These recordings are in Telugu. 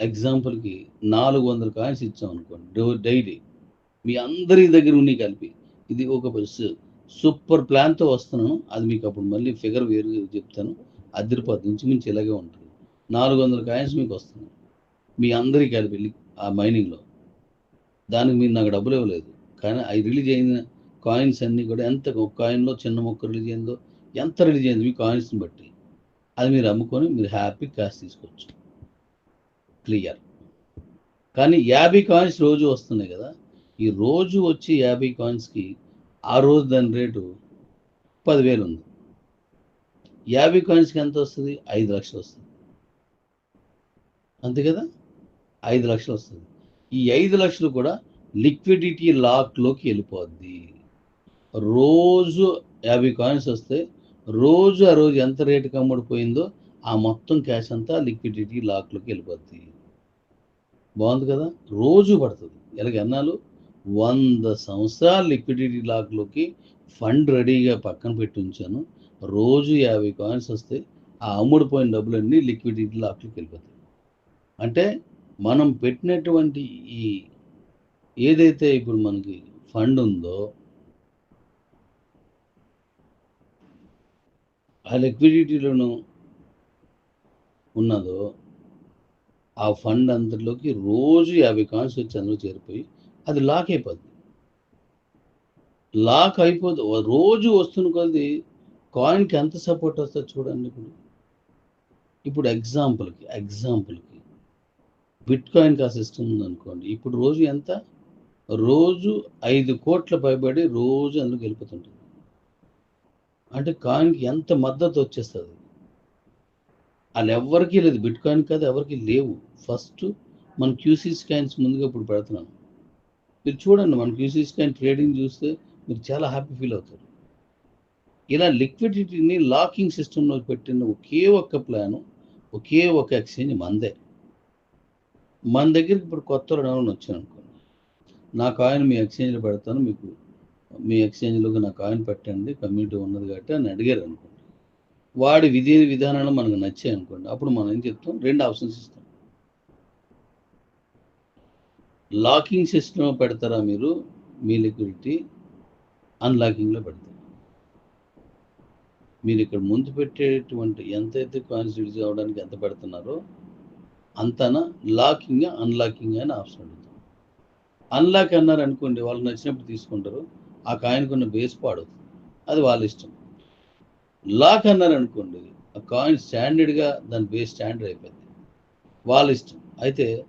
ఎగ్జాంపుల్కి నాలుగు వందల కాయిన్స్ ఇచ్చాం అనుకోండి డో- డైలీ. మీ అందరి దగ్గర ఉన్ని కలిపి. ఇది ఒక సూపర్ ప్లాన్తో వస్తున్నాను. అది మీకు అప్పుడు మళ్ళీ ఫిగర్ వేరు చెప్తాను. అదిరిపోతుంది ఇంచుమించు ఇలాగే ఉంటుంది. నాలుగు వందల కాయిన్స్ మీకు వస్తున్నాయి. మీ అందరికీ కలిపి ఆ మైనింగ్లో. దానికి మీరు నాకు డబ్బులు ఇవ్వలేదు. కానీ అవి రిలీజ్ అయిన కాయిన్స్ అన్నీ కూడా ఎంత ఒక కాయిన్లో చిన్న మొక్క రిలీజ్ అయిందో ఎంత రిలీజ్ అయింది మీ కాయిన్స్ని బట్టి. అది మీరు అమ్ముకొని మీరు హ్యాపీ క్యాష్ తీసుకోవచ్చు. క్లియర్. కానీ యాభై కాయిన్స్ రోజు వస్తున్నాయి కదా. ఈ రోజు వచ్చి యాభై కాయిన్స్కి ఆ రోజు దాని రేటు పదివేలు ఉంది. యాభై కాయిన్స్కి ఎంత వస్తుంది? ఐదు లక్షలు వస్తుంది. అంతే కదా? ఐదు లక్షలు వస్తుంది. ఈ ఐదు లక్షలు కూడా లిక్విడిటీ లాక్లోకి వెళ్ళిపోద్ది. రోజు యాభై కాయిన్స్ వస్తే రోజు ఆ రోజు ఎంత రేటుకి అమ్ముడిపోయిందో ఆ మొత్తం క్యాష్ అంతా లిక్విడిటీ లాక్లోకి వెళ్ళిపోద్ది. బాగుంది కదా? రోజు పడుతుంది. ఎలాగ అన్నాలు వంద సంవత్సరాలు లిక్విడిటీ లాక్లోకి ఫండ్ రెడీగా పక్కన పెట్టి ఉంచాను. రోజు యాభై కాయిన్స్ వస్తే ఆ అమ్ముడుపోయిన డబ్బులన్నీ లిక్విడిటీ లాక్లోకి వెళ్ళిపోతాయి. అంటే మనం పెట్టినటువంటి ఈ ఏదైతే ఇప్పుడు మనకి ఫండ్ ఉందో ఆ లిక్విడిటీలను ఉన్నదో ఆ ఫండ్ అంతలోకి రోజు యాభై కాయిన్స్ వచ్చి అందులో చేరిపోయి అది లాక్ అయిపోద్ది. లాక్ అయిపోదు. రోజు వస్తున్న కొద్ది కాయిన్కి ఎంత సపోర్ట్ వస్తుంది చూడండి ఇప్పుడు. ఇప్పుడు ఎగ్జాంపుల్కి ఎగ్జాంపుల్కి బిట్ కాయిన్ కా సిస్టమ్ ఉందనుకోండి. ఇప్పుడు రోజు ఎంత? రోజు ఐదు కోట్ల పైబడి రోజు అందులో వెళ్ళిపోతుంటుంది. అంటే కాయిన్కి ఎంత మద్దతు వచ్చేస్తుంది? వాళ్ళు ఎవరికీ లేదు. బిట్ కాయిన్ కాదు ఎవరికి లేవు. ఫస్ట్ మన క్యూసీ స్కాన్స్ ముందుగా ఇప్పుడు పెడుతున్నాను మీరు చూడండి మన క్యూసీ స్కాన్ ట్రేడింగ్ చూస్తే మీరు చాలా హ్యాపీ ఫీల్ అవుతారు. ఇలా లిక్విడిటీని లాకింగ్ సిస్టంలో పెట్టిన ఒకే ఒక్క ప్లాను ఒకే ఒక ఎక్స్చేంజ్ మందే. మన దగ్గరికి ఇప్పుడు కొత్త డౌన్ వచ్చాను అనుకోండి నా కాయిన్ మీ ఎక్స్చేంజ్లో పెడతాను మీకు మీ ఎక్స్చేంజ్లోకి నా కాయిన్ పెట్టండి కమ్యూనిటీ ఉన్నది కాబట్టి అని అడిగారు అనుకోండి వాడి విధి విధానాలు మనకు నచ్చాయి అనుకోండి అప్పుడు మనం ఏం చెప్తాం? రెండు ఆప్షన్స్ ఇస్తాం. లాకింగ్ సిస్టమ్ పెడతారా మీరు? మీ లిక్విడిటీ అన్లాకింగ్లో పెడతారు మీరు ఇక్కడ ముందు పెట్టేటువంటి ఎంతైతే కాయిన్స్ రిలీజ్ అవ్వడానికి ఎంత పెడుతున్నారో అంతనా లాకింగ్ అన్లాకింగ్ అని ఆప్షన్ అడుగుతాం. అన్లాక్ అన్నారు అనుకోండి వాళ్ళు నచ్చినప్పుడు తీసుకుంటారు. ఆ కాయిన్కున్న బేస్ పాడవుతుంది. అది వాళ్ళ ఇష్టం. లాక్ అన్నారు అనుకోండి ఆ కాయిన్ స్టాండర్డ్గా దాని బేస్ స్టాండర్డ్ అయిపోయింది. వాళ్ళ ఇష్టం. అయితే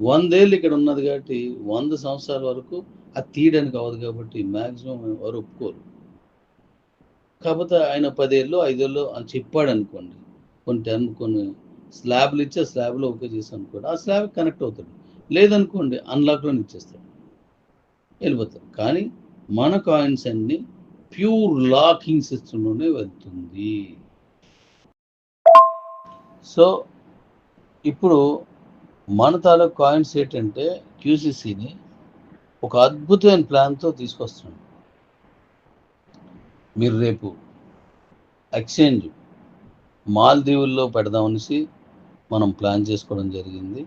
వందేళ్ళు ఇక్కడ ఉన్నది కాబట్టి వంద సంవత్సరాల వరకు అది తీయడానికి అవ్వదు కాబట్టి మ్యాక్సిమం వారు ఒప్పుకోరు. కాకపోతే ఆయన పదేళ్ళు ఐదేళ్ళు అని చెప్పాడు అనుకోండి కొన్ని టర్మ్ కొన్ని స్లాబ్లు ఇచ్చి ఆ స్లాబ్లో ఓకే చేసి అనుకోండి ఆ స్లాబ్ కనెక్ట్ అవుతాడు. లేదనుకోండి అన్లాక్లోని ఇచ్చేస్తాడు. వెళ్ళిపోతాడు. కానీ మన కాయిన్స్ అన్ని ప్యూర్ లాకింగ్ సిస్టంలోనే వెళ్తుంది. సో ఇప్పుడు మన తాలూకు కాయిన్స్ ఏంటంటే క్యూసీసీని ఒక అద్భుతమైన ప్లాన్తో తీసుకొస్తున్నాం. మీరు రేపు ఎక్స్చేంజ్ మాల్దీవుల్లో పెడదామనేసి మనం ప్లాన్ చేసుకోవడం జరిగింది.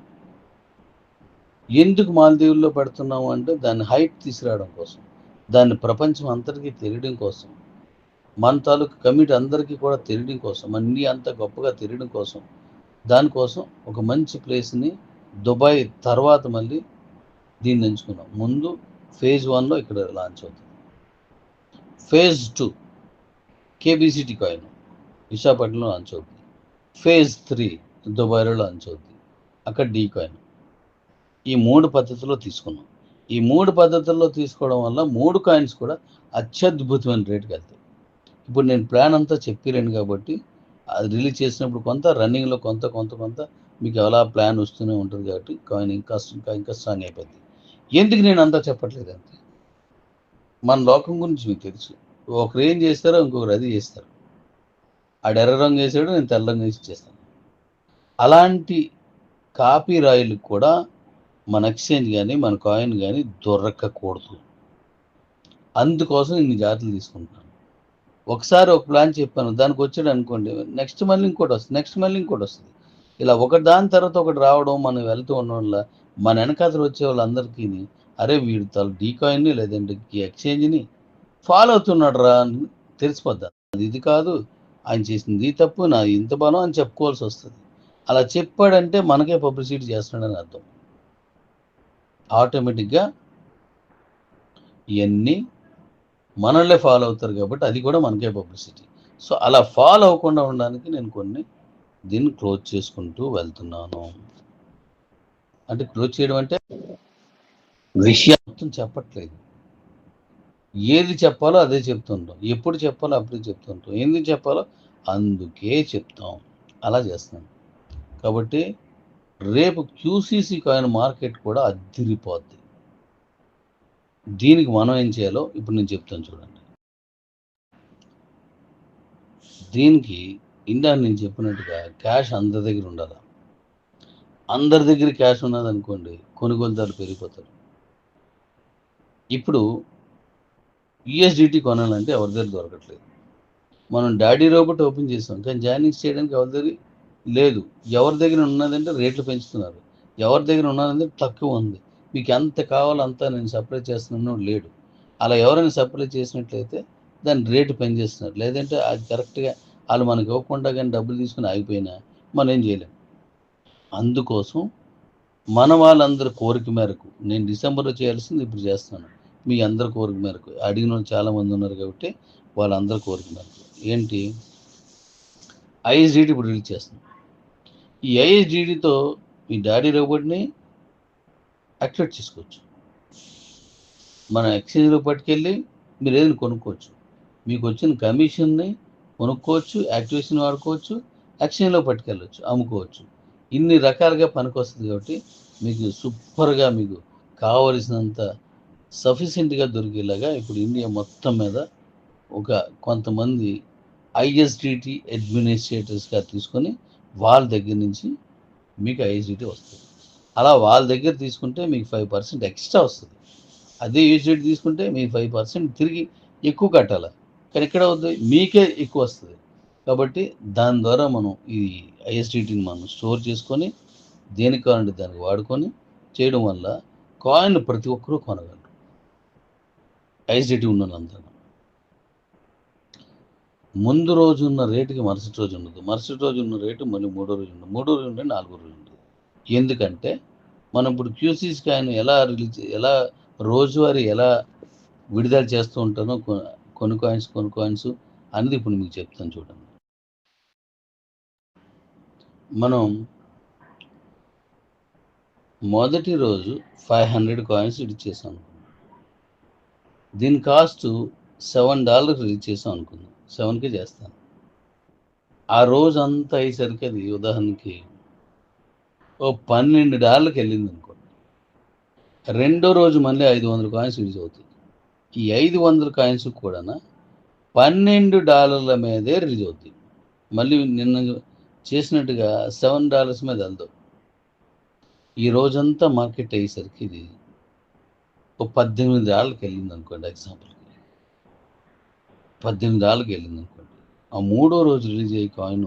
ఎందుకు మాల్దీవుల్లో పెడుతున్నాము అంటే దాన్ని హైట్ తీసుకురావడం కోసం. దాన్ని ప్రపంచం అంతటికీ తెలియడం కోసం మన తాలూకు కమిటీ అందరికీ కూడా తెలియడం కోసం అన్నీ అంత గొప్పగా తెలియడం కోసం దానికోసం ఒక మంచి ప్లేస్ని దుబాయ్ తర్వాత మళ్ళీ దీన్ని ఎంచుకున్నాం. ముందు ఫేజ్ వన్లో ఇక్కడ లాంచ్ అవుతుంది. ఫేజ్ టూ కేబీసీటీ కాయిన్ విశాఖపట్నంలో లాంచ్ అవుతుంది. ఫేజ్ త్రీ దుబాయ్లో లాంచ్ అవుతుంది. అక్కడ డీ కాయిన్ ఈ మూడు పద్ధతిలో తీసుకున్నాం. ఈ మూడు పద్ధతుల్లో తీసుకోవడం వల్ల మూడు కాయిన్స్ కూడా అత్యద్భుతమైన రేటుకి వెళ్తాయి. ఇప్పుడు నేను ప్లాన్ అంతా చెప్పలేను కాబట్టి అది రిలీజ్ చేసినప్పుడు కొంత రన్నింగ్లో కొంత కొంత కొంత మీకు ఎలా ప్లాన్ వస్తూనే ఉంటుంది కాబట్టి కాయిన్ ఇంకా ఇంకా ఇంకా స్ట్రాంగ్ అయిపోద్ది. ఎందుకు నేను అంతా చెప్పట్లేదు అంతే మన లోకం గురించి మీకు తెలుసు. ఒకరు ఏం చేస్తారో ఇంకొకరు అది చేస్తారు. ఆడు ఎర్ర రంగు వేసాడు నేను తెల్ల రంగు వేసి చేస్తాను. అలాంటి కాపీ రాయిలు కూడా మన ఎక్స్చేంజ్ కానీ మన కాయిన్ కానీ దొరకకూడదు. అందుకోసం ఇన్ని జాగ్రత్తలు తీసుకుంటున్నాను. ఒకసారి ఒక ప్లాన్ చెప్పాను దానికి వచ్చాడు అనుకోండి నెక్స్ట్ మళ్ళీ ఇంకోటి వస్తుంది నెక్స్ట్ మళ్ళీ ఇంకోటి వస్తుంది. ఇలా ఒకటి దాని తర్వాత ఒకటి రావడం మనం వెళ్తూ ఉండడం వల్ల మన వెనకాతలు వచ్చే వాళ్ళందరికీ అరే వీడు తల డీ కాయిన్ని లేదంటే ఈ ఎక్స్చేంజ్ని ఫాలో అవుతున్నాడు రా అని తెలిసిపోద్దా. అది ఇది కాదు ఆయన చేసింది ఇది తప్పు నా ఇంత బలం అని చెప్పుకోవాల్సి వస్తుంది. అలా చెప్పాడంటే మనకే పబ్లిసిటీ చేస్తున్నాడని అర్థం. ఆటోమేటిక్గా ఇవన్నీ మనల్నే ఫాలో అవుతారు కాబట్టి అది కూడా మనకే పబ్లిసిటీ. సో అలా ఫాలో అవ్వకుండా ఉండడానికి నేను కొన్ని దీన్ని క్లోజ్ చేసుకుంటూ వెళ్తున్నాను. అంటే క్లోజ్ చేయడం అంటే విషయం మొత్తం చెప్పట్లేదు. ఏది చెప్పాలో అదే చెప్తుంటాం. ఎప్పుడు చెప్పాలో అప్పుడే చెప్తుంటాం. ఎందుకు చెప్పాలో అందుకే చెప్తాం. అలా చేస్తున్నాం కాబట్టి రేపు క్యూసీసీ కాయిన్ మార్కెట్ కూడా అద్దిరిపోద్ది. దీనికి మనం ఏం చేయాలో ఇప్పుడు నేను చెప్తాను చూడండి. దీనికి ఇందా నేను చెప్పినట్టుగా క్యాష్ అందరి దగ్గర ఉండాలి అందరి దగ్గర క్యాష్ ఉన్నదనుకోండి కొనుగోలుదారులు పెరిగిపోతారు ఇప్పుడు యుఎస్డిటీ కొనాలంటే ఎవరి దగ్గర దొరకట్లేదు. మనం డాడీ రోబోట్ ఓపెన్ చేసాం కానీ జాయినింగ్స్ చేయడానికి ఎవరి దగ్గర లేదు. ఎవరి దగ్గర ఉన్నదంటే రేట్లు పెంచుతున్నారు. ఎవరి దగ్గర ఉన్నదంటే తక్కువ ఉంది. మీకు ఎంత కావాలో అంతా నేను సప్లై చేస్తున్నాను లేడు. అలా ఎవరైనా సప్లై చేసినట్లయితే దాని రేటు పెంచేస్తున్నారు. లేదంటే అది కరెక్ట్గా వాళ్ళు మనకి ఇవ్వకుండా కానీ డబ్బులు తీసుకుని ఆగిపోయినా మనం ఏం చేయలేం. అందుకోసం మన వాళ్ళందరి కోరిక మేరకు నేను డిసెంబర్లో చేయాల్సింది ఇప్పుడు చేస్తున్నాను. మీ అందరి కోరిక మేరకు. అడిగిన వాళ్ళు చాలామంది ఉన్నారు కాబట్టి వాళ్ళందరి కోరిక మేరకు. ఏంటి? ఐఎస్డిటి ఇప్పుడు రిలీజ్ చేస్తున్నాం. ఈ ఐఎస్డిటితో మీ డాడీ రోబోట్ని యాక్టివేట్ చేసుకోవచ్చు. మన ఎక్స్చేంజ్లో పట్టుకెళ్ళి మీరు ఏదైనా కొనుక్కోవచ్చు. మీకు వచ్చిన కమిషన్ని కొనుక్కోవచ్చు యాక్టివేషన్ వాడుకోవచ్చు ఎక్స్చేంజ్లో పట్టుకెళ్ళవచ్చు అమ్ముకోవచ్చు. ఇన్ని రకాలుగా పనికొస్తుంది కాబట్టి మీకు సూపర్గా మీకు కావలసినంత సఫిషియెంట్గా దొరికేలాగా ఇప్పుడు ఇండియా మొత్తం మీద ఒక కొంతమంది ఐఎస్డిటి అడ్మినిస్ట్రేటర్స్గా తీసుకొని వాళ్ళ దగ్గర నుంచి మీకు ఐఎస్డిటీ వస్తుంది. అలా వాళ్ళ దగ్గర తీసుకుంటే మీకు ఫైవ్ పర్సెంట్ ఎక్స్ట్రా వస్తుంది. అదే యూజిటీ తీసుకుంటే మీకు ఫైవ్ పర్సెంట్ తిరిగి ఎక్కువ కట్టాలి? కానీ ఇక్కడ వద్దు మీకే ఎక్కువ వస్తుంది. కాబట్టి దాని ద్వారా మనం ఈ ఐఎస్డిటీని మనం స్టోర్ చేసుకొని దేనికి కావాలంటే దానికి వాడుకొని చేయడం వల్ల కాయిన్ ప్రతి ఒక్కరూ కొనగలరు. ఐఎస్డిటీ ఉన్నదంతా ముందు రోజు ఉన్న రేటుకి మరుసటి రోజు ఉండదు. మరుసటి రోజు ఉన్న రేటు మళ్ళీ మూడో రోజు ఉండదు. మూడో రోజు ఉంటే నాలుగో రోజు ఉండదు. ఎందుకంటే మనం ఇప్పుడు క్యూసీస్ కాయను ఎలా రిలీజ్ ఎలా రోజువారీ ఎలా విడుదల చేస్తూ ఉంటానో కొన్ని కాయిన్స్ కొన్ని కాయిన్స్ అనేది ఇప్పుడు మీకు చెప్తాను చూడండి. మనం మొదటి రోజు ఫైవ్ హండ్రెడ్ కాయిన్స్ రిలీజ్ చేసాం అనుకుందాం. దీని కాస్ట్ సెవెన్ డాలర్ రిలీజ్ చేసాం అనుకుందాం. సెవెన్కి చేస్తాను. ఆ రోజు అంతా అయ్యేసరికి అది ఉదాహరణకి ఓ పన్నెండు డాలర్కి వెళ్ళింది అనుకోండి రెండో రోజు మళ్ళీ ఐదు వందల కాయిన్స్ యూజ్ అవుతుంది. ఈ ఐదు వందల కాయిన్స్ కూడా పన్నెండు డాలర్ల మీదే రిలీజ్ అవుతుంది. మళ్ళీ నిన్న చేసినట్టుగా సెవెన్ డాలర్స్ మీద వెళ్దాం. ఈ రోజంతా మార్కెట్ అయ్యేసరికి ఇది ఓ పద్దెనిమిది డాలర్కి వెళ్ళింది అనుకోండి ఎగ్జాంపుల్కి. పద్దెనిమిది ఆళ్ళకి వెళ్ళింది అనుకోండి ఆ మూడో రోజు రిలీజ్ అయ్యే కాయిన్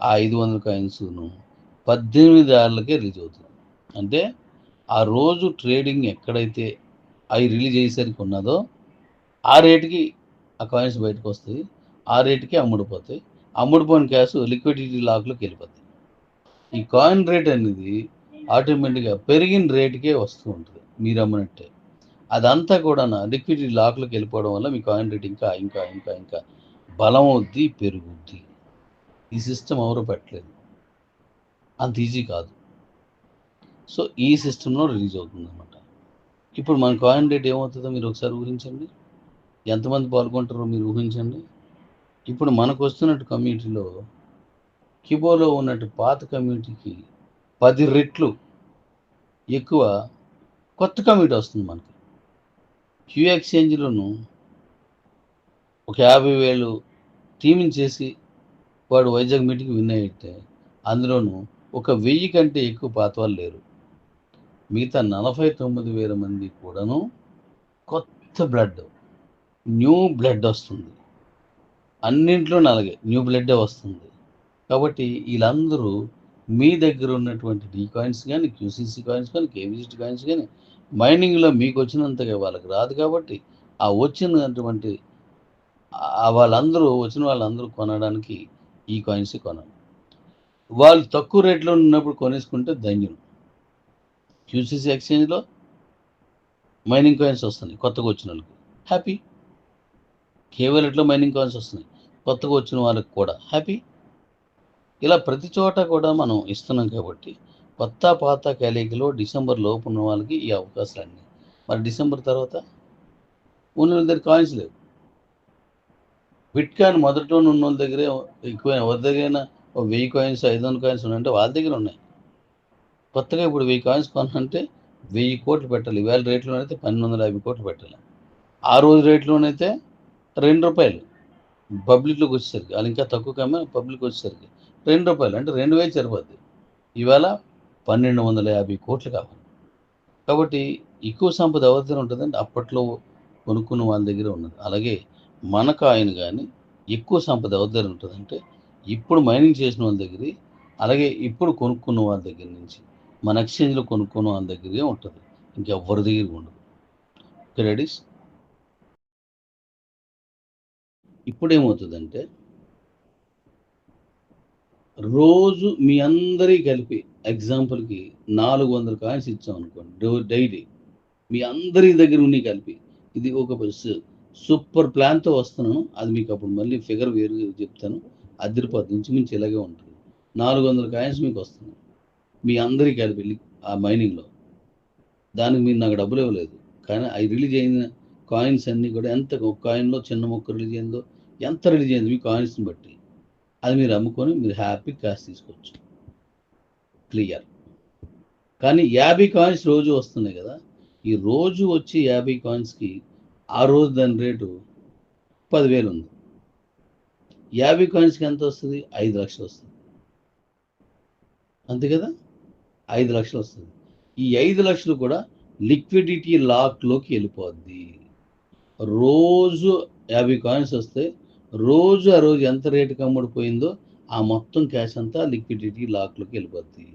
ఆ ఐదు వందల కాయిన్స్ను పద్దెనిమిది ఆళ్ళకే రిలీజ్ అవుతుంది. అంటే ఆ రోజు ట్రేడింగ్ ఎక్కడైతే అవి రిలీజ్ అయ్యేసరికి ఉన్నదో ఆ రేటుకి ఆ కాయిన్స్ బయటకు వస్తాయి. ఆ రేటుకి అమ్ముడుపోతాయి. అమ్ముడుపోయిన క్యాష్ లిక్విడిటీ లాక్లోకి వెళ్ళిపోతాయి. ఈ కాయిన్ రేట్ అనేది ఆటోమేటిక్గా పెరిగిన రేటుకే వస్తూ ఉంటుంది. మీరు అమ్మినట్టే. అదంతా కూడా లిక్విడిటీ లాక్లోకి వెళ్ళిపోవడం వల్ల మీ కాయిన్ రేట్ ఇంకా ఇంకా ఇంకా ఇంకా బలం అవుద్ది పెరుగుద్ది. ఈ సిస్టమ్ ఎవరు పెట్టలేదు. అంత ఈజీ కాదు. సో ఈ సిస్టంలో రిలీజ్ అవుతుంది అనమాట ఇప్పుడు మన కాయిన్ రేట్ ఏమవుతుందో మీరు ఒకసారి ఊహించండి. ఎంతమంది పాల్గొంటారో మీరు ఊహించండి. ఇప్పుడు మనకు వస్తున్నట్టు కమ్యూనిటీలో కిబోలో ఉన్నట్టు పాత కమ్యూనిటీకి పది రెట్లు ఎక్కువ కొత్త కమ్యూనిటీ వస్తుంది మనకి. క్యూ ఎక్స్చేంజ్లను ఒక యాభై వేలు టీమింగ్ చేసి వాడు వైజాగ్ మీటింగ్ విన్ అయితే అందులోనూ ఒక వెయ్యి కంటే ఎక్కువ పాత వాళ్ళు లేరు. మిగతా నలభై తొమ్మిది వేల మంది కూడాను కొత్త బ్లడ్ న్యూ బ్లడ్ వస్తుంది. అన్నింట్లో అలాగే న్యూ బ్లడ్ వస్తుంది. కాబట్టి వీళ్ళందరూ మీ దగ్గర ఉన్నటువంటి డీ కాయిన్స్ కానీ క్యూసీసీ కాయిన్స్ కానీ కేవీసీ కాయిన్స్ కానీ మైనింగ్లో మీకు వచ్చినంతగా వాళ్ళకి రాదు కాబట్టి ఆ వచ్చినటువంటి వాళ్ళందరూ వచ్చిన వాళ్ళందరూ కొనడానికి ఈ కాయిన్స్ కొనాలి వాళ్ళు తక్కువ రేట్లో ఉన్నప్పుడు కొనేసుకుంటే ధన్యం. క్యూసీసీ ఎక్స్చేంజ్లో మైనింగ్ కాయిన్స్ వస్తున్నాయి కొత్తగా వచ్చిన వాళ్ళకి. హ్యాపీ కేవలెట్లో మైనింగ్ కాయిన్స్ వస్తున్నాయి కొత్తగా వచ్చిన వాళ్ళకి కూడా. హ్యాపీ ఇలా ప్రతి చోట కూడా మనం ఇస్తున్నాం కాబట్టి కొత్త పాత కలిగిలో డిసెంబర్ లోపు ఉన్న వాళ్ళకి ఈ అవకాశాలన్నీ. మరి డిసెంబర్ తర్వాత? ఉన్న వాళ్ళ దగ్గర కాయిన్స్ లేవు. బిట్ కాయిన్ మొదట్లో ఉన్న వాళ్ళ దగ్గరే ఎక్కువ ఎవరి దగ్గరైనా ఒక వెయ్యి కాయిన్స్ ఐదు వందల కాయిన్స్ ఉన్నాయంటే వాళ్ళ దగ్గర ఉన్నాయి. కొత్తగా ఇప్పుడు వెయ్యి కాయిన్స్ కొనాలంటే వెయ్యి కోట్లు పెట్టాలి. వేల రేట్లోనైతే పన్నెండు వందల యాభై కోట్లు పెట్టాలి. ఆ రోజు రేట్లోనైతే రెండు రూపాయలు పబ్లిక్లోకి వచ్చేసరికి వాళ్ళు ఇంకా తక్కువ కమ్మే పబ్లిక్ వచ్చేసరికి. రెండు రూపాయలు అంటే రెండు వేలు సరిపోద్ది. ఇవాళ పన్నెండు వందల యాభై కోట్లు కావాలి. కాబట్టి ఎక్కువ సంపద ఎవరి దగ్గర ఉంటుందంటే అప్పట్లో కొనుక్కున్న వాళ్ళ దగ్గర ఉన్నది. అలాగే మన కాయిన్ కానీ ఎక్కువ సంపద ఎవరి దగ్గర ఉంటుందంటే ఇప్పుడు మైనింగ్ చేసిన వాళ్ళ దగ్గర అలాగే ఇప్పుడు కొనుక్కున్న వాళ్ళ దగ్గర నుంచి మన ఎక్స్చేంజ్లో కొనుక్కున్న వాళ్ళ దగ్గరే ఉంటుంది. ఇంకెవ్వరి దగ్గర ఉండదు. క్రెడిట్స్ ఇప్పుడేమవుతుందంటే ఇప్పుడు ఏమవుతుందంటే రోజు మీ అందరి కలిపి ఎగ్జాంపుల్కి నాలుగు వందల కాయిన్స్ ఇచ్చాం అనుకోండి డైలీ. మీ అందరి దగ్గర ఉన్ని కలిపి ఇది ఒక సూపర్ ప్లాన్తో వస్తున్నాను. అది మీకు అప్పుడు మళ్ళీ ఫిగర్ వేరు చెప్తాను. అదిరిపోద్ది నుంచి మించి ఇలాగే ఉంటుంది. నాలుగు వందల కాయిన్స్ మీకు వస్తున్నాయి. మీ అందరికీ కలిపి ఆ మైనింగ్లో. దానికి మీరు నాకు డబ్బులు ఇవ్వలేదు. కానీ అవి రిలీజ్ అయిన కాయిన్స్ అన్నీ కూడా ఎంత ఒక కాయిన్లో చిన్న మొక్క రిలీజ్ అయిందో ఎంత రిలీజ్ అయింది మీ కాయిన్స్ని బట్టి. అది మీరు అమ్ముకొని మీరు హ్యాపీ క్యాష్ తీసుకోవచ్చు. క్లియర్. కానీ యాభై కాయిన్స్ రోజు వస్తున్నాయి కదా. ఈ రోజు వచ్చి యాభై కాయిన్స్కి ఆ రోజు దాని రేటు పదివేలు ఉంది. యాభై కాయిన్స్కి ఎంత వస్తుంది? ఐదు లక్షలు వస్తుంది. అంతే కదా? ఐదు లక్షలు వస్తుంది. ఈ ఐదు లక్షలు కూడా లిక్విడిటీ లాక్లోకి వెళ్ళిపోద్ది. రోజు యాభై కాయిన్స్ వస్తే రోజు ఆ రోజు ఎంత రేటుకి అమ్ముడిపోయిందో ఆ మొత్తం క్యాష్ అంతా లిక్విడిటీ లాక్లోకి వెళ్ళిపోద్ది.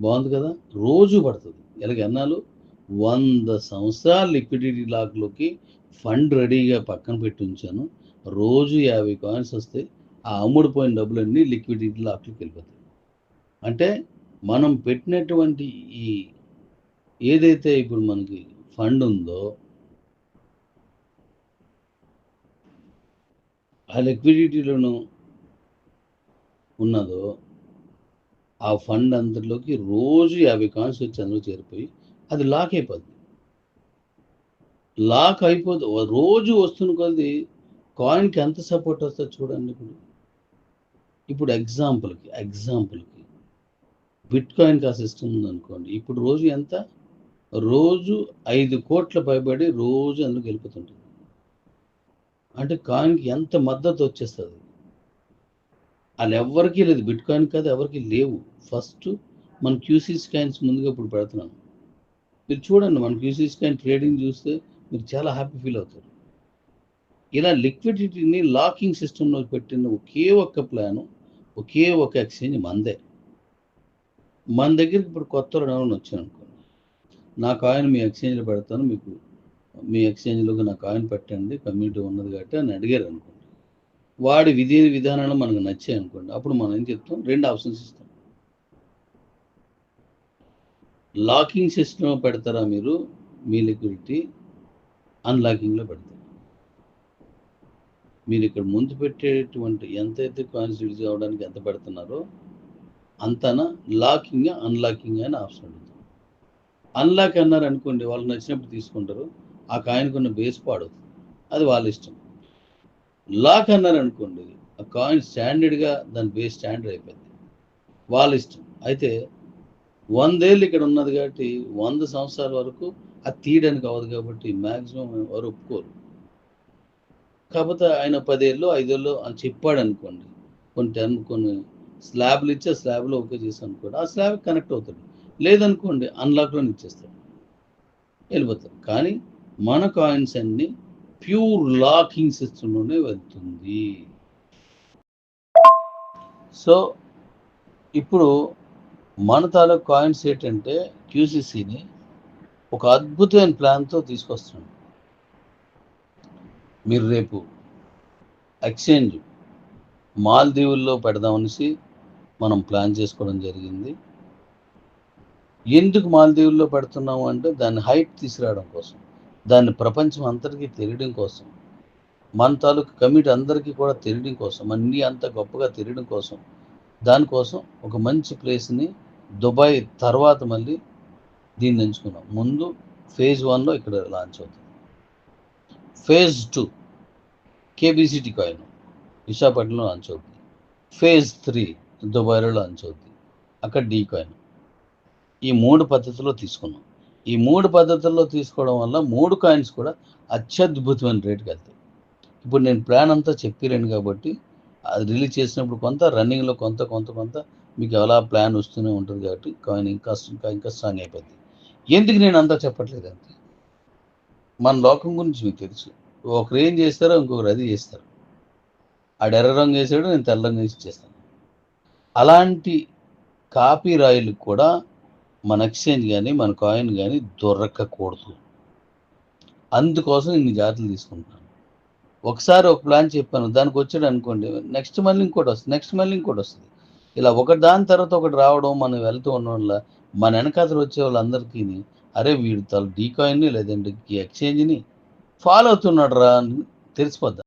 బాగుంది కదా? రోజు పడుతుంది. ఎలాగ అన్నాలు వంద సంవత్సరాలు లిక్విడిటీ లాక్లోకి ఫండ్ రెడీగా పక్కన పెట్టి ఉంచాను. రోజు యాభై కాయిన్స్ వస్తే ఆ అమ్ముడిపోయిన డబ్బులన్నీ లిక్విడిటీ లాక్లోకి వెళ్ళిపోతాయి. అంటే మనం పెట్టినటువంటి ఈ ఏదైతే ఇప్పుడు మనకి ఫండ్ ఉందో ఆ లిక్విడిటీలోనూ ఉన్నదో ఆ ఫండ్ అంతలోకి రోజు యాభై కాయిన్స్ వచ్చి అందులో చేరిపోయి అది లాక్ అయిపోద్ది. లాక్ అయిపోద్ది రోజు వస్తున్న కొద్ది కాయిన్కి ఎంత సపోర్ట్ వస్తుంది చూడండి ఇప్పుడు. ఇప్పుడు ఎగ్జాంపుల్కి ఎగ్జాంపుల్కి బిట్ కాయిన్కి ఆ సిస్టమ్ ఉందనుకోండి. ఇప్పుడు రోజు ఎంత? రోజు ఐదు కోట్ల పైబడి రోజు అందుకు వెళ్ళిపోతుంటుంది. అంటే కాయిన్కి ఎంత మద్దతు వచ్చేస్తుంది? వాళ్ళు ఎవరికీ లేదు. బిట్ కాయిన్ కాదు ఎవరికి లేవు. ఫస్ట్ మన క్యూసీస్ కాయిన్స్ ముందుగా ఇప్పుడు పెడుతున్నాను. మీరు చూడండి మన క్యూసీస్ కాయిన్ ట్రేడింగ్ చూస్తే మీరు చాలా హ్యాపీ ఫీల్ అవుతారు. ఇలా లిక్విడిటీని లాకింగ్ సిస్టంలో పెట్టిన ఒకే ఒక్క ప్లాను ఒకే ఒక ఎక్స్చేంజ్ మందే. మన దగ్గరికి ఇప్పుడు కొత్త ఎవరైనా వచ్చాను అనుకోండి నా కాయిన్ మీ ఎక్స్చేంజ్లో పెడతాను మీకు మీ ఎక్స్చేంజ్లోకి నా కాయిన్ పెట్టండి కమ్యూనిటీ ఉన్నది కాబట్టి అని అడిగారు అనుకోండి. వాడి విధి విధానాలు మనకు నచ్చాయి అనుకోండి అప్పుడు మనం ఏం చెప్తాం? రెండు ఆప్షన్స్ ఇస్తాం. లాకింగ్ సిస్టమ్ పెడతారా మీరు? మీ లిక్విడిటీ అన్లాకింగ్లో పెడతారు. మీరు ఇక్కడ ముందు పెట్టేటువంటి ఎంతైతే కాయిన్స్ రిలీజ్ అవ్వడానికి ఎంత పెడుతున్నారో అంతనా లాకింగ్ అన్లాకింగ్ అని ఆప్షన్ ఉంటుంది అన్లాక్ అన్నారు అనుకోండి వాళ్ళు నచ్చినప్పుడు తీసుకుంటారు. ఆ కాయిన్కి ఉన్న బేస్ పాడవుతుంది అది వాళ్ళ ఇష్టం. లాక్ అన్నారు అనుకోండి ఆ కాయిన్ స్టాండర్డ్గా దాని బేస్ స్టాండర్డ్ అయిపోయింది వాళ్ళ ఇష్టం. అయితే వందేళ్ళు ఇక్కడ ఉన్నది కాబట్టి వంద సంవత్సరాల వరకు అది తీయడానికి అవ్వదు కాబట్టి మ్యాక్సిమం ఎవరు ఒప్పుకోరు. కాకపోతే ఆయన పదేళ్ళు ఐదేళ్ళు అని చెప్పాడు అనుకోండి కొన్ని టర్మ్ కొన్ని స్లాబ్లు ఇచ్చి ఆ స్లాబ్లో ఓకే చేసి అనుకోండి. ఆ స్లాబ్ కనెక్ట్ అవుతాడు. లేదనుకోండి అన్లాక్లోనే ఇచ్చేస్తాడు. వెళ్ళిపోతాడు. కానీ మన కాయిన్స్ అన్ని ప్యూర్ లాకింగ్ సిస్టంలోనే వెళ్తుంది. సో ఇప్పుడు మన తాలూకు కాయిన్స్ ఏంటంటే క్యూసీసీని ఒక అద్భుతమైన ప్లాన్తో తీసుకొస్తున్నాం. మీరు రేపు ఎక్స్చేంజ్ మాల్దీవుల్లో పెడదామనేసి మనం ప్లాన్ చేసుకోవడం జరిగింది. ఎందుకు మాల్దీవుల్లో పెడుతున్నాము అంటే దాన్ని హైట్ తీసుకురావడం కోసం. దాన్ని ప్రపంచం అంతటికీ తెలియడం కోసం మన తాలూకు కమిటీ అందరికీ కూడా తెలియడం కోసం అన్నీ అంత గొప్పగా తెలియడం కోసం దానికోసం ఒక మంచి ప్లేస్ని దుబాయ్ తర్వాత మళ్ళీ దీన్ని ఎంచుకున్నాం. ముందు ఫేజ్ వన్లో ఇక్కడ లాంచ్ అవుతుంది. ఫేజ్ టూ కేబీసీటీ కాయిన్ విశాఖపట్నంలో లాంచ్ అవుతుంది. ఫేజ్ త్రీ దుబాయ్లో లాంచ్ అవుతుంది. అక్కడ డీ కాయిన్. ఈ మూడు పద్ధతిలో తీసుకున్నాం. ఈ మూడు పద్ధతుల్లో తీసుకోవడం వల్ల మూడు కాయిన్స్ కూడా అత్యద్భుతమైన రేటుకి వెళ్తాయి. ఇప్పుడు నేను ప్లాన్ అంతా చెప్పలేను కాబట్టి అది రిలీజ్ చేసినప్పుడు కొంత రన్నింగ్లో కొంత కొంత కొంత మీకు ఎలా ప్లాన్ వస్తూనే ఉంటుంది కాబట్టి కాయిన్ ఇంకా ఇంకా ఇంకా స్ట్రాంగ్ అయిపోద్ది. ఎందుకు నేను అంతా చెప్పట్లేదు అంతే మన లోకం గురించి మీకు తెలుసు. ఒకరు ఏం చేస్తారో ఇంకొకరు అది చేస్తారు. ఆడు ఎర్ర రంగు వేసాడు నేను తెల్ల రంగు వేసి చేస్తాను. అలాంటి కాపీ రాయిలు కూడా మన ఎక్స్చేంజ్ కానీ మన కాయిన్ కానీ దొరకకూడదు. అందుకోసం ఇన్ని జాగ్రత్తలు తీసుకుంటాను ఒకసారి ఒక ప్లాన్ చెప్పాను దానికి వచ్చాడు అనుకోండి నెక్స్ట్ మళ్ళీ ఇంకోటి వస్తుంది నెక్స్ట్ మళ్ళీ ఇంకోటి వస్తుంది. ఇలా ఒకటి దాని తర్వాత ఒకటి రావడం మనం వెళ్తూ ఉండడం వల్ల మన వెనకాతలు వచ్చే వాళ్ళందరికీ అరే వీడు తల డీ కాయిన్ని లేదంటే ఈ ఎక్స్చేంజ్ని ఫాలో అవుతున్నాడు రా అని తెలిసిపోద్ది.